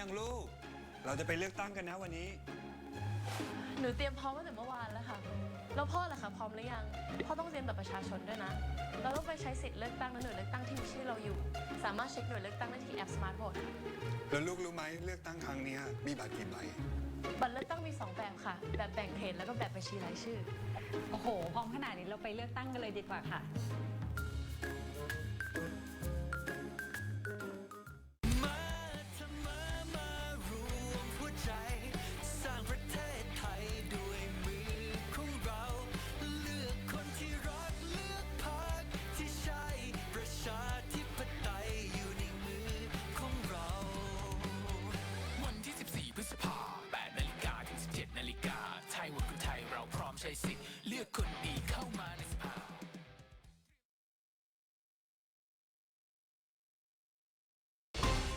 ยังลูก เราจะไปเลือกตั้งกันนะวันนี้ หนูเตรียมพร้อมตั้งแต่เมื่อวานแล้วค่ะ แล้วพ่อล่ะคะพร้อมหรือยัง พ่อต้องเตรียมบัตรประชาชนด้วยนะ เราต้องไปใช้สิทธิ์เลือกตั้งและหน่วยเลือกตั้งที่มีชื่อเราอยู่ สามารถเช็คหน่วยเลือกตั้งได้ที่แอป Smart Vote ค่ะแล้วลูกรู้ไหมเลือกตั้งครั้งเนี้ยมีบัตรกี่ใบ บัตรเลือกตั้งมี2แบบค่ะ แบบแบ่งเขตแล้วก็แบบบัญชีรายชื่อ โอ้โห พร้อมขนาดนี้เราไปเลือกตั้งกันเลยดีกว่าค่ะ ใช้สิทธิ์เลือกคนดีเข้า